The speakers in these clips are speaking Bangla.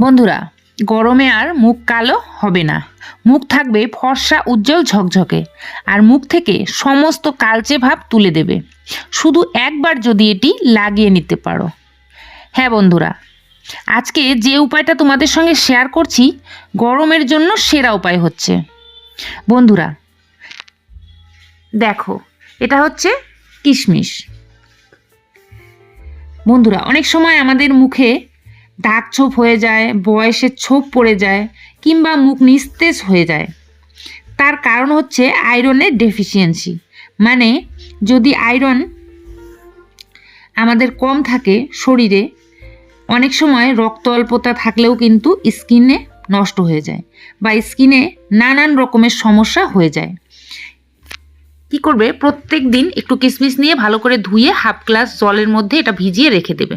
বন্ধুরা, গরমে আর মুখ কালো হবে না। মুখ থাকবে ফর্সা, উজ্জ্বল ঝকঝকে, আর মুখ থেকে সমস্ত কালচে ভাব তুলে দেবে। শুধু একবার যদি এটি লাগিয়ে নিতে পারো। হ্যাঁ বন্ধুরা, আজকে যে উপায়টা তোমাদের সঙ্গে শেয়ার করছি, গরমের জন্য সেরা উপায় হচ্ছে। বন্ধুরা, দেখো, এটা হচ্ছে কিশমিশ। বন্ধুরা, অনেক সময় আমাদের মুখে দাগ ছোপ হয়ে যায়, বয়সের ছোপ পড়ে যায় কিংবা মুখ নিস্তেজ হয়ে যায়। তার কারণ হচ্ছে আয়রনের ডেফিসিয়েন্সি মানে যদি আয়রন আমাদের কম থাকে শরীরে, অনেক সময় রক্ত অল্পতা থাকলেও কিন্তু স্কিনে নষ্ট হয়ে যায় বা স্কিনে নানান রকমের সমস্যা হয়ে যায়। কি করবে? প্রত্যেক দিন একটু কিশমিশ নিয়ে ভালো করে ধুয়ে হাফ গ্লাস জলের মধ্যে এটা ভিজিয়ে রেখে দেবে।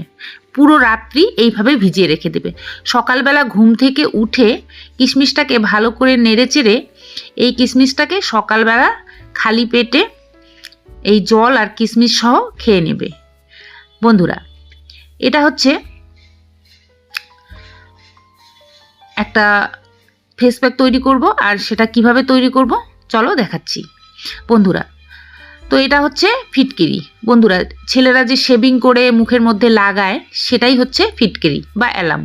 পুরো রাত্রি এইভাবে ভিজিয়ে রেখে দেবে। সকালবেলা ঘুম থেকে উঠে কিশমিশটাকে ভালো করে নেড়ে চেড়ে এই কিশমিশটাকে সকালবেলা খালি পেটে এই জল আর কিশমিশ সহ খেয়ে নেবে। বন্ধুরা, এটা হচ্ছে একটা ফেস প্যাক তৈরি করব আর সেটা কীভাবে তৈরি করব? চলো দেখাচ্ছি। বন্ধুরা তো এটা হচ্ছে ফিটকিরি। বন্ধুরা, ছেলেরা যে শেভিং করে মুখের মধ্যে লাগায়, সেটাই হচ্ছে ফিটকিরি বা অ্যালাম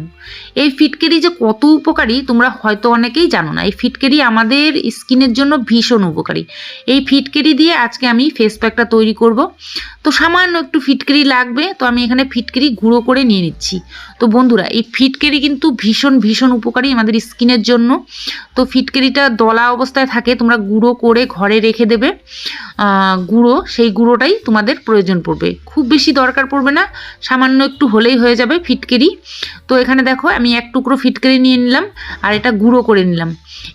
এই ফিটকিরি যে কত উপকারী, তোমরা হয়তো অনেকেই জানো না। এই ফিটকিরি আমাদের স্কিনের জন্য ভীষণ উপকারী। এই ফিটকিরি দিয়ে আজকে আমি ফেস প্যাকটা তৈরি করব। তো সামান্য একটু ফিটকিরি লাগবে, তো আমি এখানে ফিটকিরি গুঁড়ো করে নিয়ে নিচ্ছি। তো বন্ধুরা, এই ফিটকিরি কিন্তু ভীষণ ভীষণ উপকারী আমাদের স্কিনের জন্য। তো ফিটকিরিটা দলা অবস্থায় থাকে, তোমরা গুঁড়ো করে ঘরে রেখে দেবে। গুঁড়ো, সেই গুঁড়োটাই তোমাদের প্রয়োজন পড়বে। খুব বেশি দরকার পড়বে না, সামান্য একটু হলেই হয়ে যাবে ফিটকেরি। তো এখানে দেখো, আমি এক টুকরো ফিটকেরি নিয়ে নিলাম আর এটা গুঁড়ো করে নিলাম।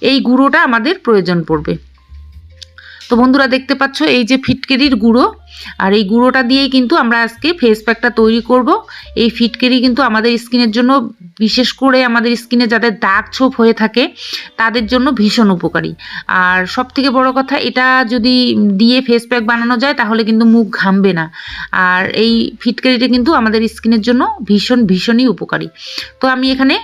এই গুঁড়োটা আমাদের প্রয়োজন পড়বে। তো বন্ধুরা দেখতে পাচ্ছ, এই যে ফিটকেরির গুঁড়ো। আর এই গুঁড়োটা দিয়েই কিন্তু আমরা আজকে ফেস প্যাকটা তৈরি করব। এই ফিটকেরি কিন্তু আমাদের স্কিনের জন্য, বিশেষ করে আমাদের স্কিনে যাদের দাগ ছোপ হয়ে থাকে, তাদের জন্য ভীষণ উপকারী। আর সব থেকে বড় কথা, এটা যদি দিয়ে ফেস প্যাক বানানো যায়, তাহলে কিন্তু মুখ ঘামবে না। আর এই ফিটকেরিটা কিন্তু আমাদের স্কিনের জন্য ভীষণ, ভীষণই উপকারী। তো আমি এখানে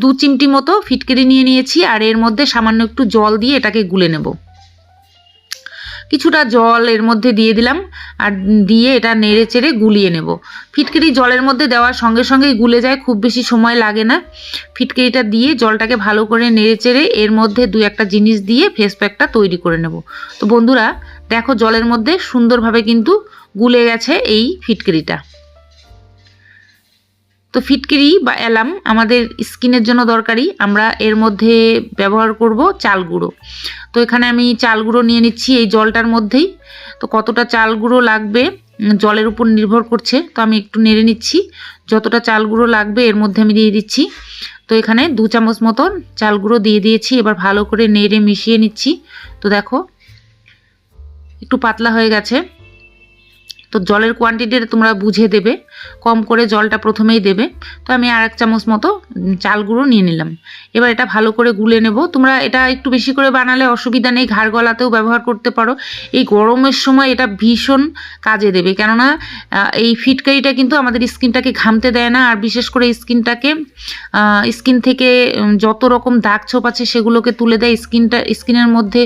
দু চিমটি মতো ফিটকেরি নিয়ে নিয়েছি, আর এর মধ্যে সামান্য একটু জল দিয়ে এটাকে গুলে নেব। কিছুটা জল এর মধ্যে দিয়ে দিলাম আর দিয়ে এটা নেড়ে চেড়ে গুলিয়ে নেব। ফিটকিরি জলের মধ্যে দেওয়ার সঙ্গে সঙ্গেই গুলে যায়, খুব বেশি সময় লাগে না। ফিটকিরিটা দিয়ে জলটাকে ভালো করে নেড়ে চেড়ে এর মধ্যে দু একটা জিনিস দিয়ে ফেস প্যাকটা তৈরি করে নেব। তো বন্ধুরা, দেখো জলের মধ্যে সুন্দরভাবে কিন্তু গুলে গেছে এই ফিটকিরিটা। তো ফিটকিরি বা অ্যালাম আমাদের স্কিনের জন্য দরকারি। আমরা এর মধ্যে ব্যবহার করব চাল গুঁড়ো। তো এখানে আমি চাল গুঁড়ো নিয়ে নিচ্ছি এই জলটার মধ্যেই। তো কতটা চাল গুঁড়ো লাগবে জলের উপর নির্ভর করছে। তো আমি একটু নেড়ে নিচ্ছি। যতটা চাল গুঁড়ো লাগবে এর মধ্যে আমি দিয়ে দিচ্ছি। তো এখানে দু চামচ মতন চাল গুঁড়ো দিয়ে দিয়েছি। এবার ভালো করে নেড়ে মিশিয়ে নিচ্ছি। তো দেখো, একটু পাতলা হয়ে গেছে। তো জলের কোয়ান্টিটিটা তোমরা বুঝে দেবে। কম করে জলটা প্রথমেই দেবে। তো আমি আর এক চামচ মতো চাল গুঁড়ো নিয়ে নিলাম। এবার এটা ভালো করে গুলে নেব। তোমরা এটা একটু বেশি করে বানালে অসুবিধা নেই, ঘাড় গলাতেও ব্যবহার করতে পারো। এই গরমের সময় এটা ভীষণ কাজে দেবে। কেননা এই ফিটকারিটা কিন্তু আমাদের স্কিনটাকে ঘামতে দেয় না। আর বিশেষ করে স্কিনটাকে স্কিন থেকে যত রকম দাগ ছোপ আছে সেগুলোকে তুলে দেয়। স্কিনটা, স্কিনের মধ্যে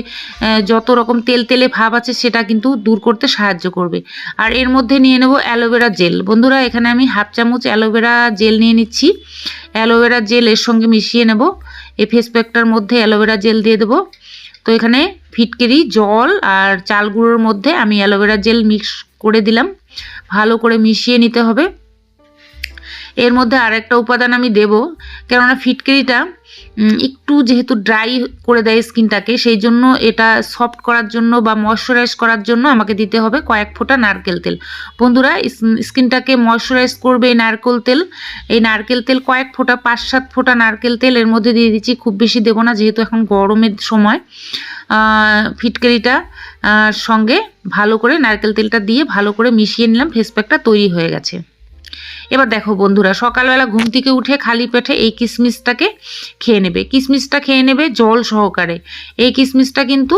যত রকম তেল তেলে ভাব আছে সেটা কিন্তু দূর করতে সাহায্য করবে। আর এর মধ্যে নিয়ে নেব অ্যালোভেরা জেল। বন্ধুরা, এখানে আমি হাফ চামচ অ্যালোভেরা জেল নিয়ে নিচ্ছি। অ্যালোভেরা জেল এর সঙ্গে মিশিয়ে নেব। এই ফেস প্যাকটার মধ্যে অ্যালোভেরা জেল দিয়ে দেবো। তো এখানে ফিটকেরি, জল আর চাল গুঁড়োর মধ্যে আমি অ্যালোভেরা জেল মিক্স করে দিলাম। ভালো করে মিশিয়ে নিতে হবে। এর মধ্যে আর একটা উপাদান আমি দেব। কেননা ফিটকিরিটা একটু যেহেতু ড্রাই করে দেয় স্কিনটাকে, সেই জন্য এটা সফট করার জন্য বা ময়শ্চারাইজ করার জন্য আমাকে দিতে হবে কয়েক ফোঁটা নারকেল তেল। বন্ধুরা স্কিনটাকে ময়শ্চারাইজ করবে এই নারকেল তেল। এই নারকেল তেল কয়েক ফোঁটা, পাঁচ সাত ফোঁটা নারকেল তেল এর মধ্যে দিয়ে দিচ্ছি, খুব বেশি দেবো না, যেহেতু এখন গরমের সময়। ফিটকারিটা সঙ্গে ভালো করে নারকেল তেলটা দিয়ে ভালো করে মিশিয়ে নিলাম ফেস প্যাকটা তৈরি হয়ে গেছে। এবার দেখো বন্ধুরা, সকালবেলা ঘুম থেকে উঠে খালি পেটে এই কিশমিশটাকে খেয়ে নেবে। কিশমিশটা খেয়ে নেবে জল সহকারে। এই কিশমিশটা কিন্তু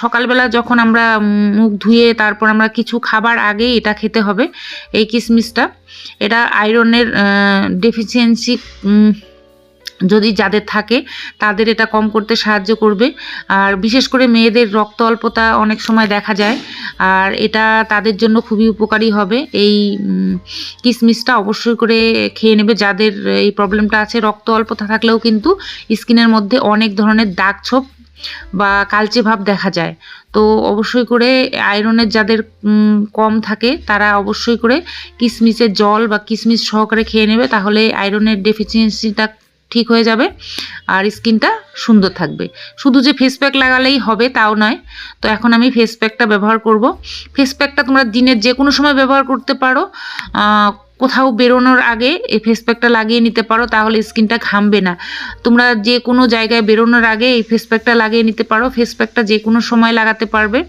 সকালবেলা যখন আমরা মুখ ধুয়ে তারপর আমরা কিছু খাবার আগে এটা খেতে হবে, এই কিশমিশটা এটা আয়রনের ডেফিসিয়েন্সি যদি যাদের থাকে, তাদের এটা কম করতে সাহায্য করবে। আর বিশেষ করে মেয়েদের রক্ত অল্পতা অনেক সময় দেখা যায়। আর এটা তাদের জন্য খুবই উপকারী হবে। এই কিসমিসটা অবশ্যই করে খেয়ে নেবে। যাদের এই প্রবলেমটা আছে, রক্ত অল্পতা থাকলেও কিন্তু স্কিনের মধ্যে অনেক ধরনের দাগ ছোপ বা কালচে ভাব দেখা যায়। তো অবশ্যই করে আয়রনের যাদের কম থাকে, তারা অবশ্যই করে কিশমিশের জল বা কিশমিশ সহকারে খেয়ে নেবে। তাহলে আয়রনের ডেফিসিয়েন্সিটা ঠিক হয়ে যাবে আর স্কিনটা সুন্দর থাকবে। শুধু যে ফেস প্যাক লাগালেই হবে তাও নয়। তো এখন আমি ফেস প্যাকটা ব্যবহার করব। ফেস প্যাকটা তোমরা দিনের যে কোনো সময় ব্যবহার করতে পারো। কোথাও বেরোনোর আগে এই ফেস প্যাকটা লাগিয়ে নিতে পারো, তাহলে স্কিনটা ঘামবে না। তোমরা যে কোনো জায়গায় বেরোনোর আগে এই ফেস প্যাকটা লাগিয়ে নিতে পারো। ফেস প্যাকটা যে কোনো সময় লাগাতে পারবে।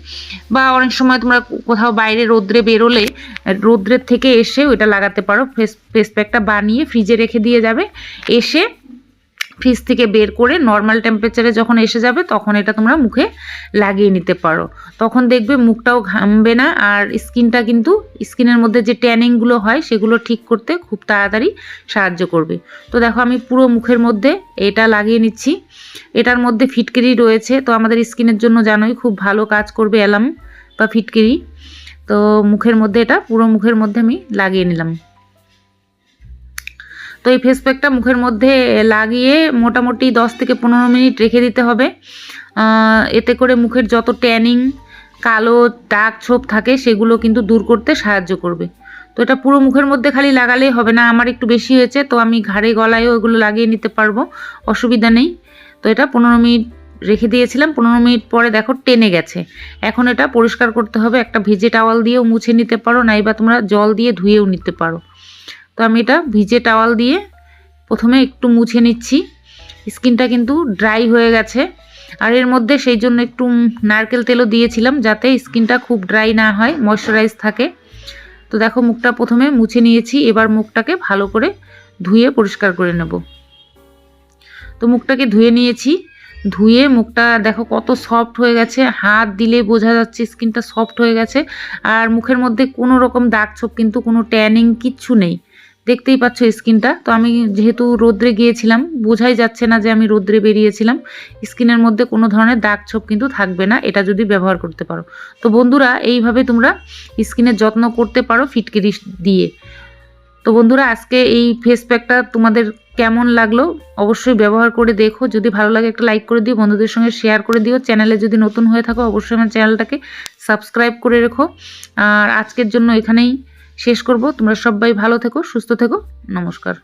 বা অনেক সময় তোমরা কোথাও বাইরে রোদ্রে বেরোলে, রোদ্রের থেকে এসে ওইটা লাগাতে পারো। ফেস ফেস প্যাকটা বানিয়ে ফ্রিজে রেখে দিয়ে যাবে। এসে ফ্রিজ থেকে বের করে নর্মাল টেম্পারেচারে যখন এসে যাবে, তখন এটা তোমরা মুখে লাগিয়ে নিতে পারো। তখন দেখবে মুখটাও ঘামবে না আর স্কিনটা কিন্তু, স্কিনের মধ্যে যে ট্যানিংগুলো হয়, সেগুলো ঠিক করতে খুব তাড়াতাড়ি সাহায্য করবে। তো দেখো, আমি পুরো মুখের মধ্যে এটা লাগিয়ে নিচ্ছি। এটার মধ্যে ফিটকিরি রয়েছে, তো আমাদের স্কিনের জন্য জানোই খুব ভালো কাজ করবে অ্যালাম বা ফিটকিরি। তো মুখের মধ্যে এটা, পুরো মুখের মধ্যে আমি লাগিয়ে নিলাম। তো এই ফেস প্যাকটা মুখের মধ্যে লাগিয়ে মোটামুটি দশ থেকে পনেরো মিনিট রেখে দিতে হবে। এতে করে মুখের যত ট্যানিং কালো, দাগ ছোপ থাকে, সেগুলো কিন্তু দূর করতে সাহায্য করবে। তো এটা পুরো মুখের মধ্যে খালি লাগালেই হবে না, আমার একটু বেশি হয়েছে, তো আমি ঘাড়ে গলায়ও এগুলো লাগিয়ে নিতে পারব, অসুবিধা নেই। তো এটা পনেরো মিনিট রেখে দিয়েছিলাম, পনেরো মিনিট পরে দেখো টেনে গেছে। এখন এটা পরিষ্কার করতে হবে, একটা ভিজে টাওয়াল দিয়েও মুছে নিতে পারো, নাইবা তোমরা জল দিয়ে ধুয়েও নিতে পারো। তো আমি এটা ভিজে টাওয়াল দিয়ে প্রথমে একটু মুছে নিচ্ছি। স্কিনটা কিন্তু ড্রাই হয়ে গেছে। আর এর মধ্যে সেই জন্য একটু নারকেল তেলও দিয়েছিলাম যাতে স্কিনটা খুব ড্রাই না হয়, ময়শ্চারাইজ থাকে। তো দেখো মুখটা প্রথমে মুছে নিয়েছি, এবার মুখটাকে ভালো করে ধুয়ে পরিষ্কার করে নেব। তো মুখটাকে ধুয়ে নিয়েছি। ধুয়ে মুখটা দেখো কত সফট হয়ে গেছে, হাত দিলে বোঝা যাচ্ছে স্কিনটা সফট হয়ে গেছে। আর মুখের মধ্যে কোনো রকম দাগ ছোপ কিন্তু কোনো ট্যানিং কিচ্ছু নেই। দেখতেই পাচ্ছ স্কিনটা। তো আমি যেহেতু রোদ্রে গিয়েছিলাম, বোঝাই যাচ্ছে না যে আমি রোদ্রে বেরিয়েছিলাম। স্কিনের মধ্যে কোনো ধরনের দাগ ছোপ কিন্তু থাকবে না, এটা যদি ব্যবহার করতে পারো। তো বন্ধুরা, এইভাবে তোমরা স্কিনের যত্ন করতে পারো ফিটকিরি দিয়ে। তো বন্ধুরা, আজকে এই ফেস প্যাকটা তোমাদের কেমন লাগল অবশ্যই ব্যবহার করে দেখো। যদি ভালো লাগে একটা লাইক করে দিও, বন্ধুদের সঙ্গে শেয়ার করে দিও। চ্যানেলে যদি নতুন হয়ে থাকো, অবশ্যই আমার চ্যানেলটাকে সাবস্ক্রাইব করে রেখো। আর আজকের জন্য এখানেই শেষ করব। তোমরা সবাই ভালো থেকো সুস্থ থেকো। নমস্কার।